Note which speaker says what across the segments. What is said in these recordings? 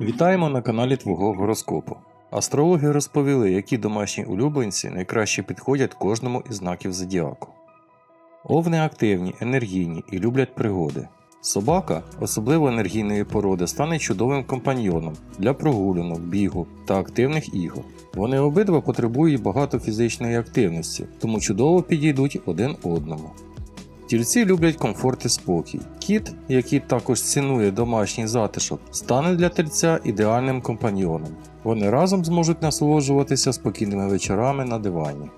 Speaker 1: Вітаємо на каналі Твого гороскопу. Астрологи розповіли, які домашні улюбленці найкраще підходять кожному із знаків зодіаку. Овни активні, енергійні і люблять пригоди. Собака, особливо енергійної породи, стане чудовим компаньйоном для прогулянок, бігу та активних ігор. Вони обидва потребують багато фізичної активності, тому чудово підійдуть один одному. Тільці люблять комфорт і спокій. Кіт, який також цінує домашній затишок, стане для тельця ідеальним компаньйоном. Вони разом зможуть насолоджуватися спокійними вечорами на дивані.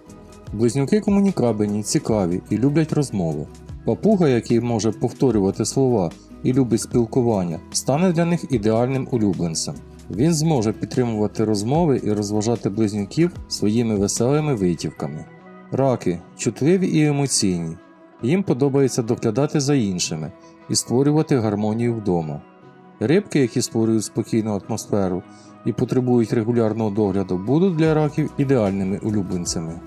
Speaker 1: Близнюки комунікабельні, цікаві і люблять розмови. Папуга, який може повторювати слова і любить спілкування, стане для них ідеальним улюбленцем. Він зможе підтримувати розмови і розважати близнюків своїми веселими витівками. Раки чутливі і емоційні. Їм подобається доглядати за іншими і створювати гармонію вдома. Рибки, які створюють спокійну атмосферу і потребують регулярного догляду, будуть для раків ідеальними улюбленцями.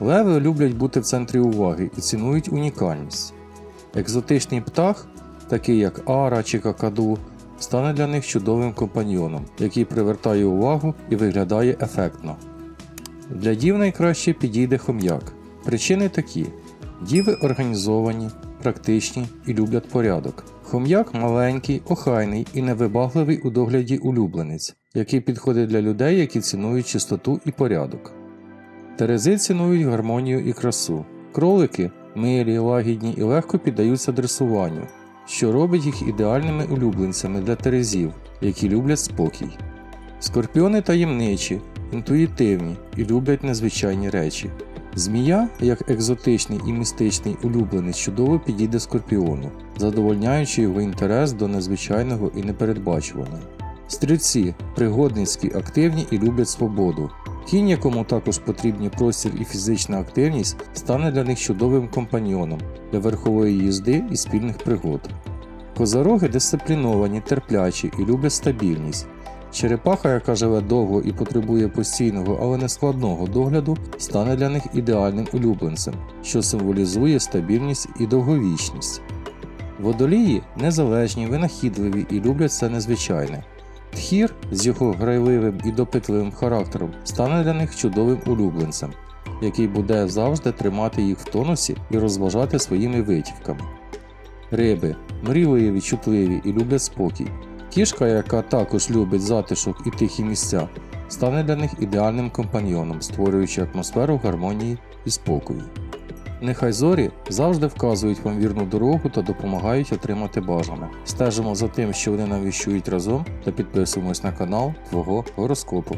Speaker 1: Леви люблять бути в центрі уваги і цінують унікальність. Екзотичний птах, такий як ара чи какаду, стане для них чудовим компаньйоном, який привертає увагу і виглядає ефектно. Для дів найкраще підійде хом'як. Причини такі: діви організовані, практичні і люблять порядок. Хом'як маленький, охайний і невибагливий у догляді улюбленець, який підходить для людей, які цінують чистоту і порядок. Терези цінують гармонію і красу. Кролики милі, лагідні і легко піддаються дресуванню, що робить їх ідеальними улюбленцями для терезів, які люблять спокій. Скорпіони таємничі, інтуїтивні і люблять незвичайні речі. Змія, як екзотичний і містичний улюбленець, чудово підійде скорпіону, задовольняючи його інтерес до незвичайного і непередбачуваного. Стрільці пригодницькі, активні і люблять свободу. Кінь, якому також потрібні простір і фізична активність, стане для них чудовим компаньйоном для верхової їзди і спільних пригод. Козароги дисципліновані, терплячі і люблять стабільність. Черепаха, яка живе довго і потребує постійного, але не складного догляду, стане для них ідеальним улюбленцем, що символізує стабільність і довговічність. Водолії незалежні, винахідливі і люблять все незвичайне. Тхір з його грайливим і допитливим характером стане для них чудовим улюбленцем, який буде завжди тримати їх в тонусі і розважати своїми витівками. Риби мрійливі, чутливі і люблять спокій. Кішка, яка також любить затишок і тихі місця, стане для них ідеальним компаньйоном, створюючи атмосферу гармонії і спокою. Нехай зорі завжди вказують вам вірну дорогу та допомагають отримати бажане. Стежимо за тим, що вони нам віщують разом, та підписуємось на канал Твого гороскопу.